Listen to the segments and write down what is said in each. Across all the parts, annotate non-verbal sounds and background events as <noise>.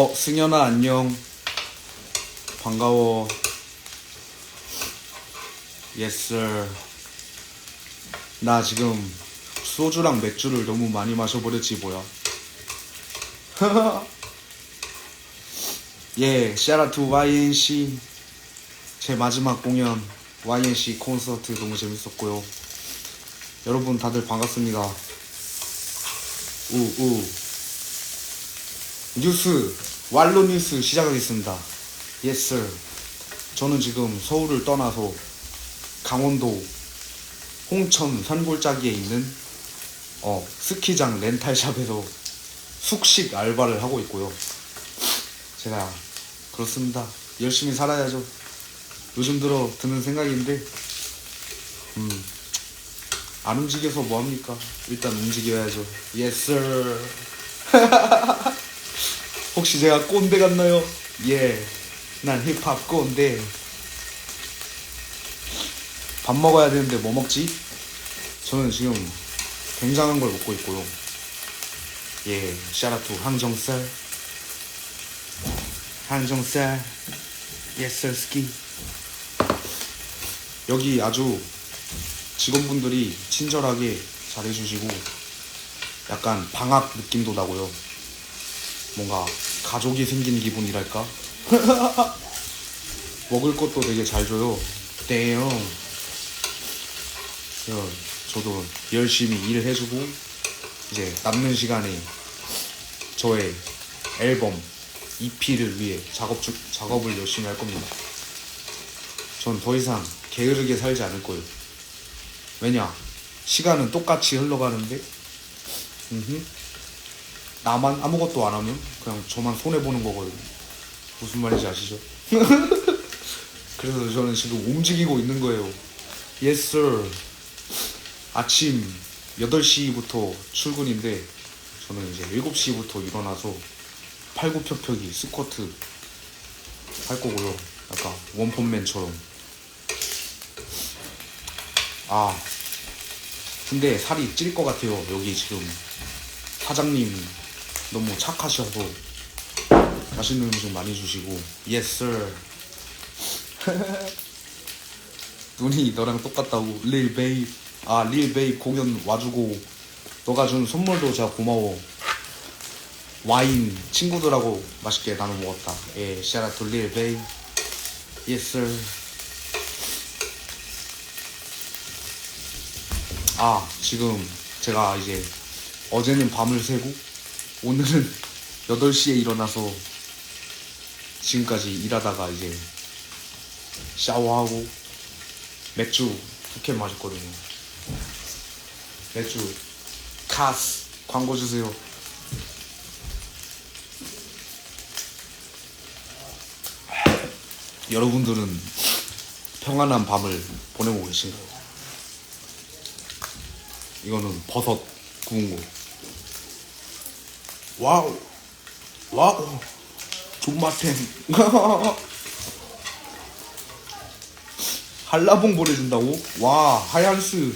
어, 승현아, 안녕. 반가워. 예스. 나 지금 소주랑 맥주를 너무 많이 마셔버렸지, 뭐야. <laughs> 예, 샤라투 YNC. 제 마지막 공연, YNC 콘서트 너무 재밌었고요. 여러분 다들 반갑습니다. 우, 우. 뉴스, 왈로 뉴스 시작하겠습니다. 예스. 저는 지금 서울을 떠나서 강원도 홍천 산골짜기에 있는 어, 스키장 렌탈샵에서 숙식 알바를 하고 있고요. 제가 그렇습니다. 열심히 살아야죠. 요즘 들어 드는 생각인데, 음, 안 움직여서 뭐합니까? 일단 움직여야죠. 예스. <laughs> 혹시 제가 꼰대 같나요? 예. 난 힙합 꼰대. 밥 먹어야 되는데 뭐 먹지? 저는 지금 굉장한 걸 먹고 있고요. 예, 샤라투 항정살. 항정살. 예스 스키. 여기 아주 직원분들이 친절하게 잘해주시고 약간 방학 느낌도 나고요. 뭔가 가족이 생긴 기분이랄까? <laughs> 먹을 것도 되게 잘 줘요. 땡. 그래서 저도 열심히 일을 해주고 이제 남는 시간에 저의 앨범 EP를 위해 작업 중, 작업을 열심히 할 겁니다. 전 더 이상 게으르게 살지 않을 거예요. 왜냐? 시간은 똑같이 흘러가는데, 음흠. 나만 아무것도 안 하면 그냥 저만 손해 보는 거거든요. 무슨 말인지 아시죠? <laughs> 그래서 저는 지금 움직이고 있는 거예요. Yes, sir. 아침 8시부터 출근인데, 저는 이제 7시부터 일어나서 팔굽혀펴기, 스쿼트 할 거고요. 약간 원펀맨처럼. 아, 근데 살이 찔 것 같아요. 여기 지금 사장님 너무 착하셔서 맛있는 음식 많이 주시고. Yes sir. <laughs> 눈이 너랑 똑같다고. 릴 베이브 아릴 베이브 공연 와주고 너가 준 선물도 진짜 고마워. 와인 친구들하고 맛있게 나눠 먹었다. 예 샤라투 릴 베이브 Yes sir. 아 지금 제가 이제 어제는 밤을 새고 오늘은 8시에 일어나서 지금까지 일하다가 이제 샤워하고 맥주 두 캔 마셨거든요 맥주 카스 광고 주세요 여러분들은 평안한 밤을 보내고 계신가요? 이거는 버섯 구운 거. 와우. 와우. 존맛템. <laughs> 한라봉 보내준다고? 와, 하얀스.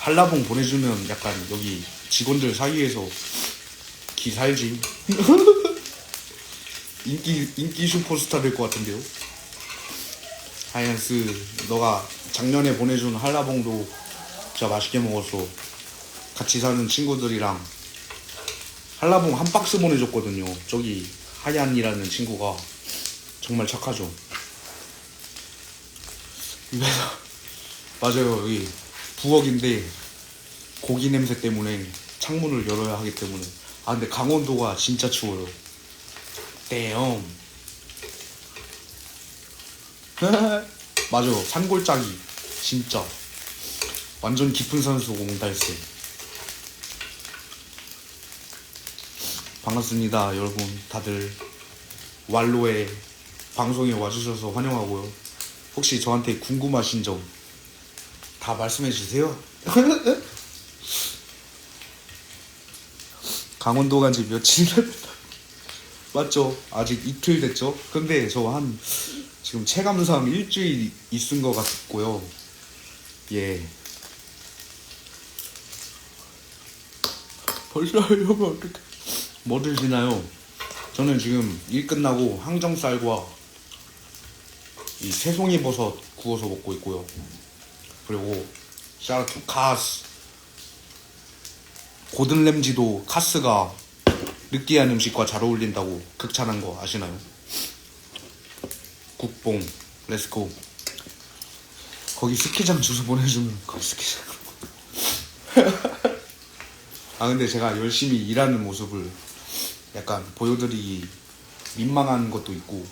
한라봉 보내주면 약간 여기 직원들 사이에서 기 살지. <laughs> 인기, 인기 슈퍼스타 될 것 같은데요? 하얀스, 너가 작년에 보내준 한라봉도 진짜 맛있게 먹었어. 같이 사는 친구들이랑 한라봉 한 박스 보내줬거든요. 저기 하얀이라는 친구가 정말 착하죠. 입에서 맞아요. 여기 부엌인데 고기 냄새 때문에 창문을 열어야 하기 때문에 아 근데 강원도가 진짜 추워요. 떼엄. <laughs> 맞아. 산골짜기 진짜. 완전 깊은 산수 옹달새. 반갑습니다, 여러분. 다들 왈로에 방송에 와주셔서 환영하고요. 혹시 저한테 궁금하신 점 다 말씀해 주세요. <laughs> 강원도 간 지 며칠 됐다. 맞죠? 아직 이틀 됐죠? 근데 저 한 지금 체감상 일주일 있은 것 같고요. 예. 벌써 이러면 어떡해. 뭐 드시나요? 저는 지금 일 끝나고 항정살과 이 새송이 버섯 구워서 먹고 있고요. 그리고 샤라투 카스 고든 램지도 카스가 느끼한 음식과 잘 어울린다고 극찬한 거 아시나요? 국뽕 렛츠고 거기 스키장 주소 보내주면 거기 스키장 <laughs> 아 근데 제가 열심히 일하는 모습을 약간 보여드리기 민망한 것도 있고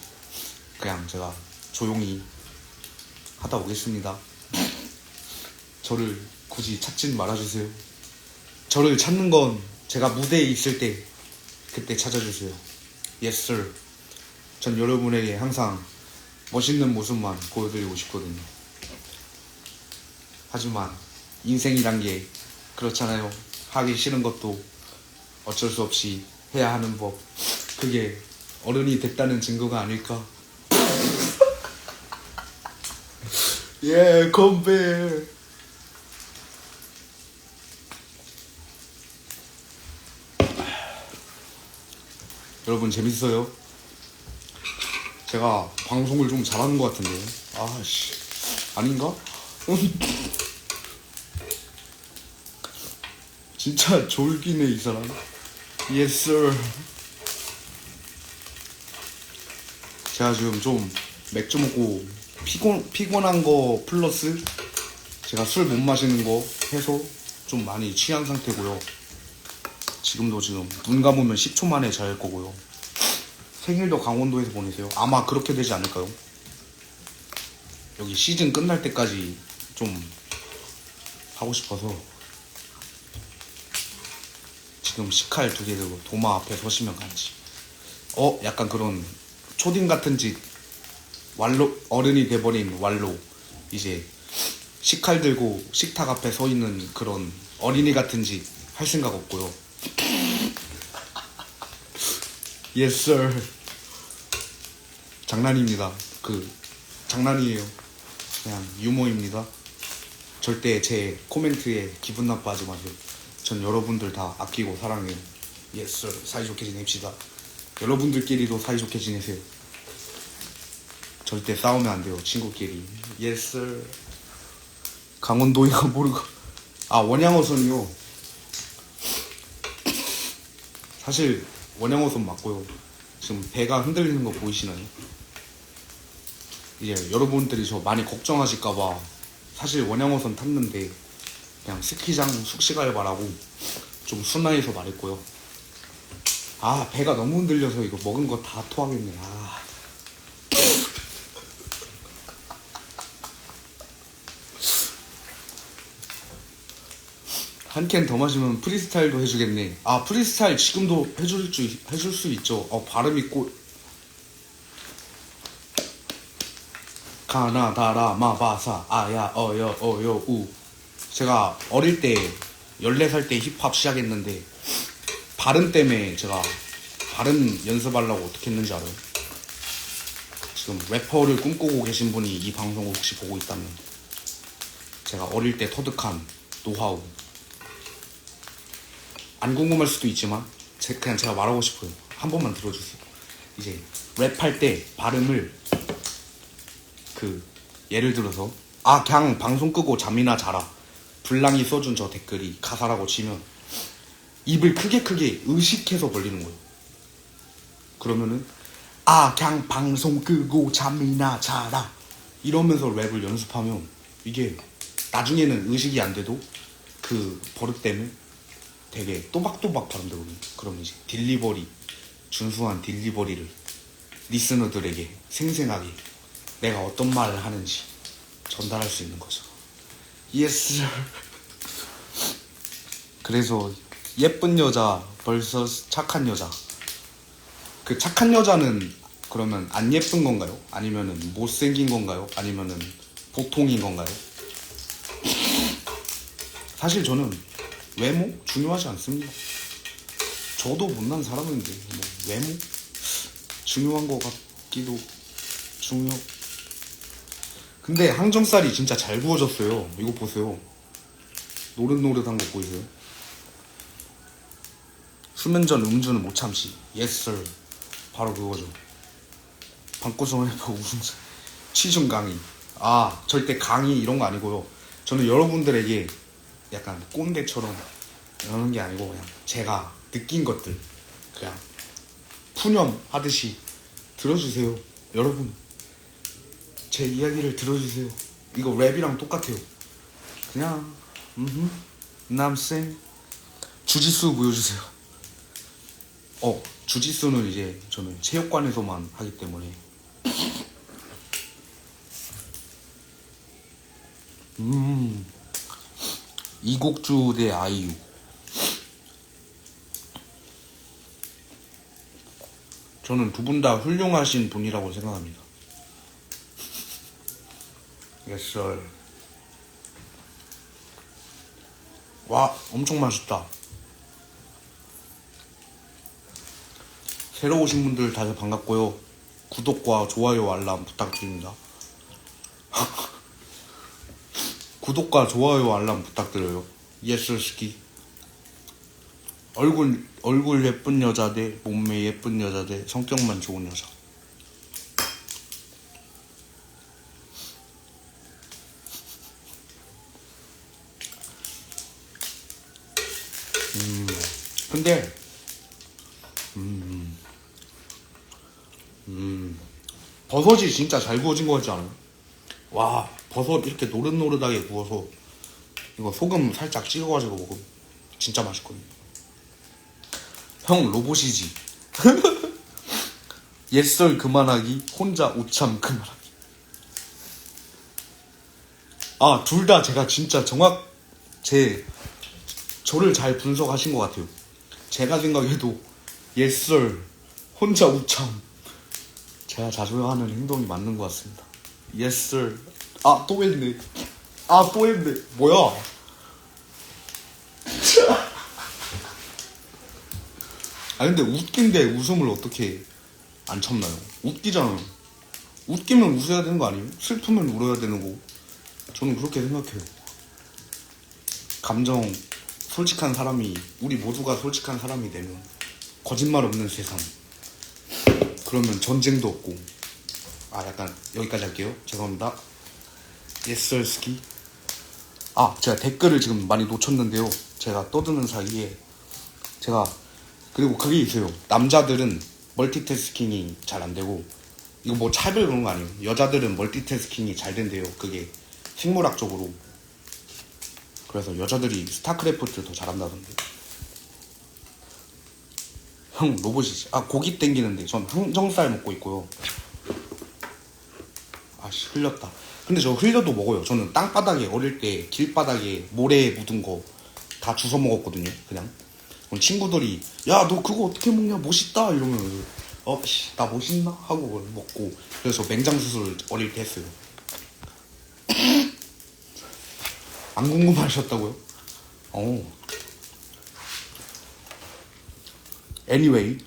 그냥 제가 조용히 하다 오겠습니다. 저를 굳이 찾진 말아주세요. 저를 찾는 건 제가 무대에 있을 때 그때 찾아주세요. Yes sir. 전 여러분에게 항상 멋있는 모습만 보여드리고 싶거든요. 하지만 인생이란 게 그렇잖아요. 하기 싫은 것도 어쩔 수 없이 해야 하는 법. 그게 어른이 됐다는 증거가 아닐까? <laughs> 예, 컴백. 여러분 재밌어요? 제가 방송을 좀 잘하는 것 같은데. 아씨, 아닌가? <laughs> 진짜 졸기네 이 사람. Yes sir. 제가 지금 좀 맥주 먹고 피곤 피곤한 거 플러스 제가 술 못 마시는 거 해서 좀 많이 취한 상태고요. 지금도 지금 눈 감으면 10초 만에 잘 거고요. 생일도 강원도에서 보내세요. 아마 그렇게 되지 않을까요? 여기 시즌 끝날 때까지 좀 하고 싶어서 지금 식칼 두 개 들고 도마 앞에 서시면 간지. 어, 약간 그런 초딩 같은 짓 왈로 어른이 돼버린 왈로 이제 식칼 들고 식탁 앞에 서 있는 그런 어린이 같은 짓 할 생각 없고요. yes sir. 장난입니다. 그 장난이에요. 그냥 유머입니다. 절대 제 코멘트에 기분 나빠하지 마세요. 전 여러분들 다 아끼고 사랑해요. 예스, 사이좋게 지냅시다. 여러분들끼리도 사이좋게 지내세요. 절대 싸우면 안 돼요, 친구끼리. 예스. 강원도이가 모르고. 아, 원양어선이요. 사실 원양어선 맞고요. 지금 배가 흔들리는 거 보이시나요? 이제 여러분들이 저 많이 걱정하실까봐 사실 원양어선 탔는데 그냥 스키장 숙식 알바라고 좀 순화해서 말했고요. 아 배가 너무 흔들려서 이거 먹은 거 다 토하겠네. 아. 한캔 더 마시면 프리스타일도 해주겠네. 아 프리스타일 지금도 해줄 수 해줄 수 있죠. 어 발음이 꼬. 가나다라 마바사 아야 어여 어여 우 제가 어릴 때 14살 때 힙합 시작했는데 발음 때문에 제가 발음 연습하려고 어떻게 했는지 알아요? 지금 래퍼를 꿈꾸고 계신 분이 이 방송을 혹시 보고 있다면 제가 어릴 때 터득한 노하우. 안 궁금할 수도 있지만 제, 그냥 제가 말하고 싶어요. 한 번만 들어주세요. 이제 랩할 때 발음을 그 예를 들어서 아 그냥 방송 끄고 잠이나 자라 블랑이 써준 저 댓글이 가사라고 치면 입을 크게 크게 의식해서 벌리는 거예요. 그러면은 아 그냥 방송 끄고 잠이나 자라 이러면서 랩을 연습하면 이게 나중에는 의식이 안 돼도 그 버릇 때문에 되게 또박또박 발음되거든요. 그럼 이제 딜리버리 준수한 딜리버리를 리스너들에게 생생하게 내가 어떤 말을 하는지 전달할 수 있는 거죠. 예스. 그래서 예쁜 여자 벌써 착한 여자. 그 착한 여자는 그러면 안 예쁜 건가요? 아니면은 못생긴 건가요? 아니면은 보통인 건가요? 사실 저는 외모 중요하지 않습니다. 저도 못난 사람인데 뭐 외모 중요한 것 같기도 중요. 근데 항정살이 진짜 잘 구워졌어요. 이거 보세요. 노릇노릇한 거 보이세요? 수면전 음주는 못 참시. 예스 sir. 바로 그거죠. 방구석 래퍼 우승자. 취중 강의. 아 절대 강의 이런 거 아니고요. 저는 여러분들에게 약간 꼰대처럼 이러는 게 아니고 그냥 제가 느낀 것들 그냥 푸념 하듯이 들어주세요. 여러분 제 이야기를 들어주세요. 이거 랩이랑 똑같아요. 그냥 음흠 남생 주짓수 보여주세요. 어 주짓수는 이제 저는 체육관에서만 하기 때문에 음 이곡주 대 아이유 저는 두 분 다 훌륭하신 분이라고 생각합니다. Sir. 와, 엄청 맛있다. 새로 오신 분들 다들 반갑고요. 구독과 좋아요 알람 부탁드립니다. <laughs> 구독과 좋아요 알람 부탁드려요. 예스 스키. 얼굴 얼굴 예쁜 여자 대 몸매 예쁜 여자 대 성격만 좋은 여자. 음, 근데 음, 음, 버섯이 진짜 잘 구워진 거 같지 않아요? 와, 버섯 이렇게 노릇노릇하게 구워서 이거 소금 살짝 찍어가지고 먹으면 진짜 맛있거든요. 형 로봇이지. <laughs> 옛설 그만하기, 혼자 우참 그만하기. 아, 둘 다 제가 진짜 정확, 제, 저를 잘 분석하신 것 같아요. 제가 생각해도 옛설, 혼자 우참. 제가 자주 하는 행동이 맞는 것 같습니다. 옛설, 아, 또 했네. 아, 또 했네. 뭐야? 아 근데 웃긴데 웃음을 어떻게 안 참나요? 웃기잖아요. 웃기면 웃어야 되는 거 아니에요? 슬프면 울어야 되는 거. 저는 그렇게 생각해요. 감정 솔직한 사람이 우리 모두가 솔직한 사람이 되면 거짓말 없는 세상. 그러면 전쟁도 없고. 아 약간 여기까지 할게요. 죄송합니다. 예썰스키. 아 제가 댓글을 지금 많이 놓쳤는데요. 제가 떠드는 사이에 제가 그리고 그게 있어요. 남자들은 멀티태스킹이 잘 안 되고 이거 뭐 차별 그런 거 아니에요. 여자들은 멀티태스킹이 잘 된대요. 그게 생물학적으로. 그래서 여자들이 스타크래프트 더 잘한다던데. 형 로봇이지. 아 고기 땡기는데 전 항정살 먹고 있고요. 아씨 흘렸다. 근데 저 흘려도 먹어요. 저는 땅바닥에 어릴 때 길바닥에 모래 묻은 거 다 주워 먹었거든요. 그냥. 그럼 친구들이 야 너 그거 어떻게 먹냐 멋있다 이러면 어씨 나 멋있나 하고 먹고 그래서 맹장 수술 어릴 때 했어요. 안 궁금하셨다고요? 어. Anyway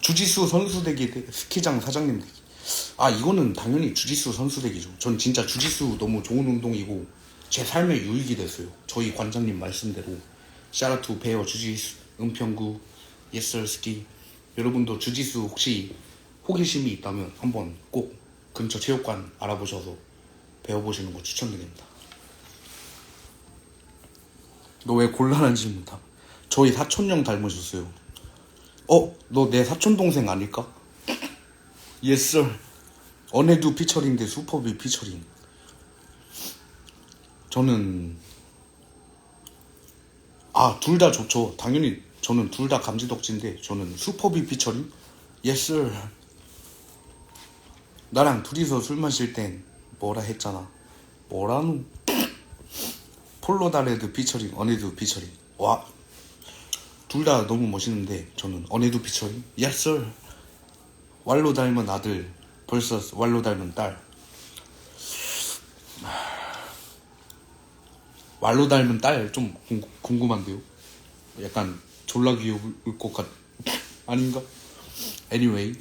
주짓수 선수 되기 대 스키장 사장님 되기. 아 이거는 당연히 주짓수 선수 되기죠. 전 진짜 주짓수 너무 좋은 운동이고 제 삶의 유익이 됐어요. 저희 관장님 말씀대로 샤라투 베어 주짓수 은평구 예썰스키 여러분도 주짓수 혹시 호기심이 있다면 한번 꼭 근처 체육관 알아보셔서 배워보시는 거 추천드립니다. 너 왜 곤란한 질문 다? 저희 사촌형 닮으셨어요. 어? 너 내 사촌 동생 아닐까? 예썰 언에두 피처링 대 슈퍼비 피처링. 저는 아 둘 다 좋죠. 당연히 저는 둘 다 감지덕지인데 저는 슈퍼비 피처링 예스 나랑 둘이서 술 마실 땐 뭐라 했잖아 뭐라노 폴로다레드 피처링 어네드 피처링 와 둘 다 너무 멋있는데 저는 어네드 피처링 예스 왈로 닮은 아들 벌써 왈로 닮은 딸. 왈로 닮은 딸 좀 궁금한데요? 약간 졸라 귀여울 것 같... 아닌가? Anyway.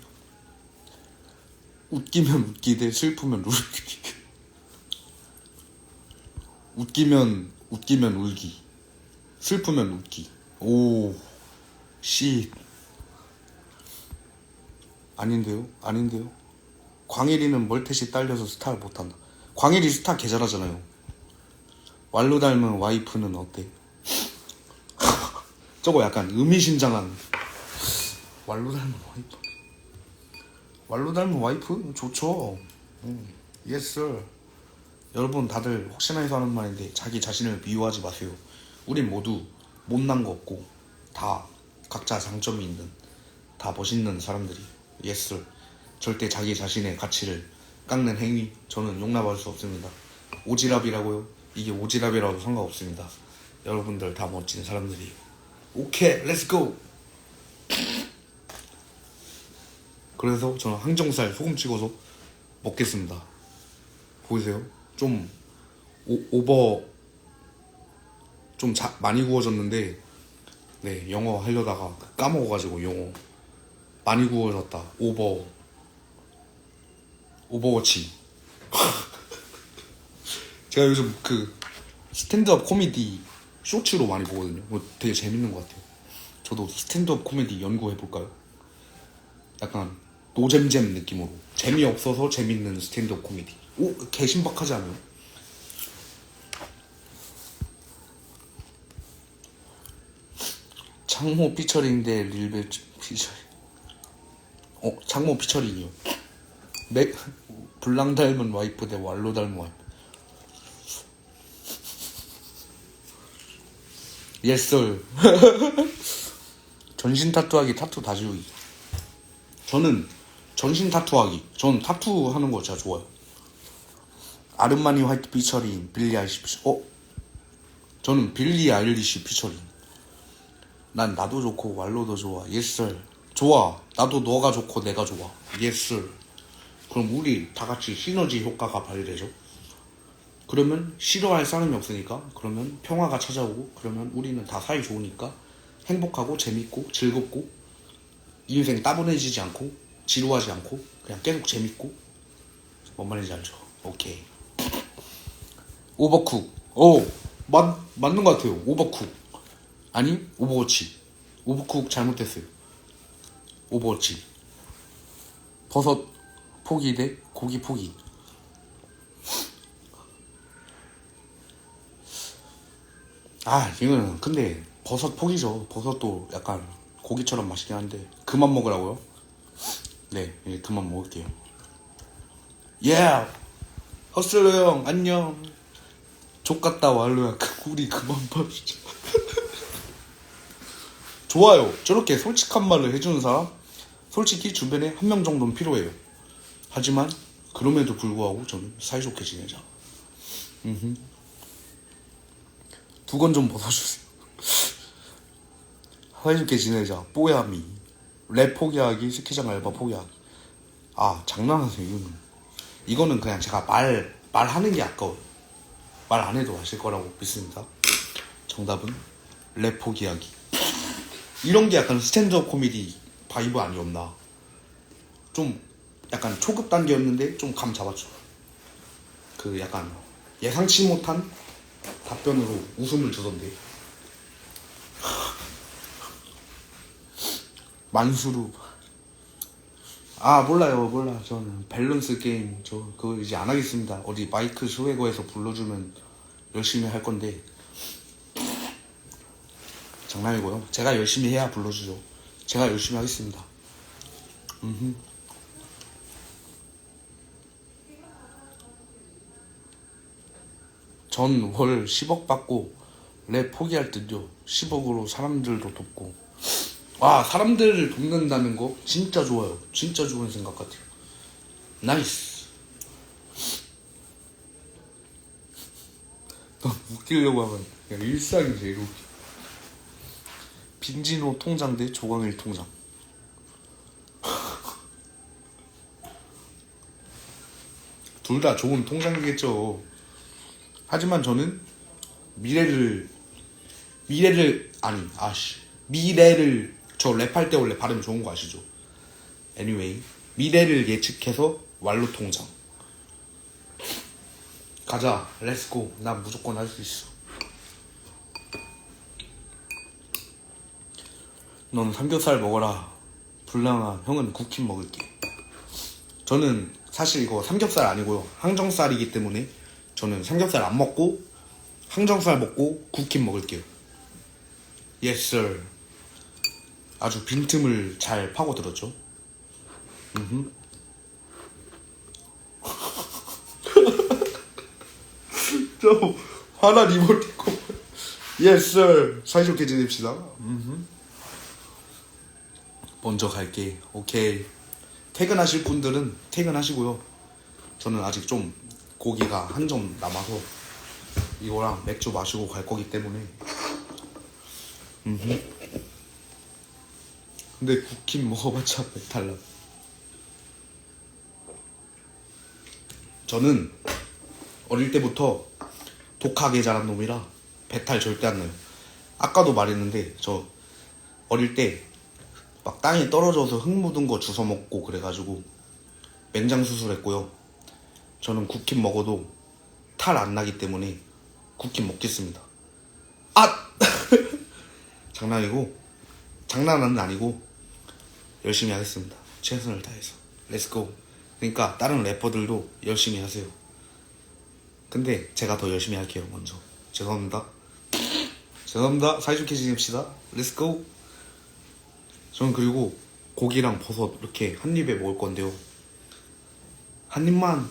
웃기면 웃기되 슬프면 울기 웃기면 웃기면 울기. 슬프면 웃기 오 씨 아닌데요? 아닌데요? 광일이는 멀텟이 딸려서 스타를 못한다. 광일이 스타 개 잘하잖아요. 왈로 닮은 와이프는 어때? <laughs> 저거 약간 의미심장한 왈로 닮은 와이프. 왈로 닮은 와이프 좋죠. 음, 예스. 여러분 다들 혹시나 해서 하는 말인데 자기 자신을 미워하지 마세요. 우린 모두 못난 거 없고 다 각자 장점이 있는 다 멋있는 사람들이 예스. 절대 자기 자신의 가치를 깎는 행위 저는 용납할 수 없습니다. 오지랖이라고요? 이게 오지랖이라도 상관없습니다. 여러분들 다 멋진 사람들이 오케이 렛츠고 그래서 저는 항정살 소금 찍어서 먹겠습니다. 보이세요? 좀 오, 오버 좀 자, 많이 구워졌는데 네 영어 하려다가 까먹어가지고 영어 많이 구워졌다. 오버 오버워치. <laughs> 제가 요즘 그 스탠드업 코미디 쇼츠로 많이 보거든요. 뭐 되게 재밌는 것 같아요. 저도 스탠드업 코미디 연구해 볼까요? 약간 노잼잼 느낌으로. 재미없어서 재밌는 스탠드업 코미디. 오 개신박하지 않아요? 창모 피처링 대 릴베 피처링. 어 창모 피처링이요. 맥 블랑 닮은 와이프 대 왈로 닮은 와이프. 예썰 <laughs> 전신 타투하기 타투 다 지우기. 저는 전신 타투하기. 전 타투 하는 거 진짜 좋아요. 아르마니 화이트 피처링 빌리 아이리시 피처 어? 저는 빌리 아이리시 피처링 난 나도 좋고 왈로도 좋아. 예썰 좋아. 나도 너가 좋고 내가 좋아. 예썰 그럼 우리 다 같이 시너지 효과가 발휘되죠? 그러면 싫어할 사람이 없으니까 그러면 평화가 찾아오고 그러면 우리는 다 사이 좋으니까 행복하고 재밌고 즐겁고 인생 따분해지지 않고 지루하지 않고 그냥 계속 재밌고 뭔 말인지 알죠? 오케이. 오버쿡. 오 맞, 맞는 것 같아요. 오버쿡 아니 오버워치. 오버쿡 잘못됐어요. 오버워치. 버섯 포기 대 고기 포기. 아 이거는 근데 버섯 포기죠. 버섯도 약간 고기처럼 맛있긴 한데 그만 먹으라고요? 네 이제 그만 먹을게요. 예 yeah. 허슬러 형 안녕. 족같다 왈로야 그 <laughs> 우리 그만 봐주자 좋아요. 저렇게 솔직한 말을 해주는 사람 솔직히 주변에 한 명 정도는 필요해요. 하지만 그럼에도 불구하고 저는 사이좋게 지내자. 두건 좀 벗어주세요. <laughs> 사이좋게 지내자. 뽀야미. 랩 포기하기 스키장 알바 포기하기. 아 장난하세요 이거는 이거는 그냥 제가 말 말하는 게 아까워요. 말 안 해도 아실 거라고 믿습니다. 정답은 랩 포기하기 이런 게 약간 스탠드업 코미디 바이브 아니었나? 좀 약간 초급 단계였는데 좀 감 잡았죠. 그 약간 예상치 못한 답변으로 웃음을 주던데. <laughs> 만수루 아 몰라요 몰라 저는 밸런스 게임 저 그거 이제 안 하겠습니다. 어디 마이크 스웨거에서 불러주면 열심히 할 건데 장난이고요. 제가 열심히 해야 불러주죠. 제가 열심히 하겠습니다. 음흠. 전월 10억 받고 랩 포기할 듯요. 10억으로 사람들도 돕고. 와 사람들을 돕는다는 거 진짜 좋아요. 진짜 좋은 생각 같아요. 나이스. 너 <laughs> 웃기려고 하면 그냥 일상이 제일 웃겨 빈지노 통장 대 조광일 통장. <laughs> 둘 다 좋은 통장이겠죠. 하지만 저는 미래를 미래를 아니 아씨. 미래를 저 랩할 때 원래 발음 좋은 거 아시죠? anyway 미래를 예측해서 완로 통장. 가자 렛츠고 난 무조건 할 수 있어 넌 삼겹살 먹어라. 불량아, 형은 쿠킨 먹을게. 저는 사실 이거 삼겹살 아니고요. 항정살이기 때문에 저는 삼겹살 안 먹고 항정살 먹고 쿠킨 먹을게요. Yes, sir. 아주 빈틈을 잘 파고들었죠. 음흠. <laughs> 저 화나 리모티콘. Yes, sir. 사이좋게 지냅시다. 음흠. 먼저 갈게. 오케이. 퇴근하실 분들은 퇴근하시고요. 저는 아직 좀 고기가 한 점 남아서 이거랑 맥주 마시고 갈 거기 때문에. 음흠. 근데 쿠킨 먹어봤자 배탈 나. 저는 어릴 때부터 독하게 자란 놈이라 배탈 절대 안 나요. 아까도 말했는데 저 어릴 때 막 땅에 떨어져서 흙 묻은 거 주워 먹고 그래가지고 맹장 수술했고요. 저는 쿠킨 먹어도 탈 안 나기 때문에 쿠킨 먹겠습니다. 아! <laughs> 장난이고 장난은 아니고 열심히 하겠습니다. 최선을 다해서 렛츠고. 그러니까 다른 래퍼들도 열심히 하세요. 근데 제가 더 열심히 할게요 먼저. 죄송합니다. <laughs> 죄송합니다. 사이좋게 지냅시다. 렛츠고. 저는 그리고 고기랑 버섯 이렇게 한 입에 먹을 건데요. 한 입만.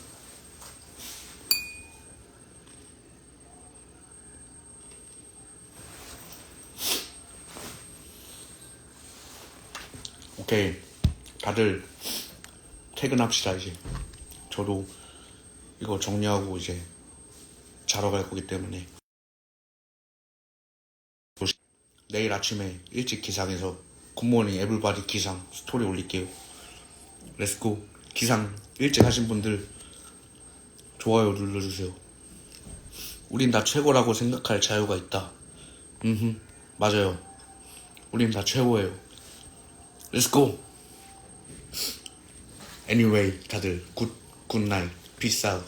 오케이. 다들 퇴근합시다, 이제. 저도 이거 정리하고 이제 자러 갈 거기 때문에. 내일 아침에 일찍 기상해서 굿모닝 에블바디 기상 스토리 올릴게요. 렛츠고. 기상 일찍 하신 분들 좋아요 눌러주세요. 우린 다 최고라고 생각할 자유가 있다. 음, 맞아요. 우린 다 최고예요. 렛츠고. Anyway, 다들 굿 굿나잇. 피스 아웃.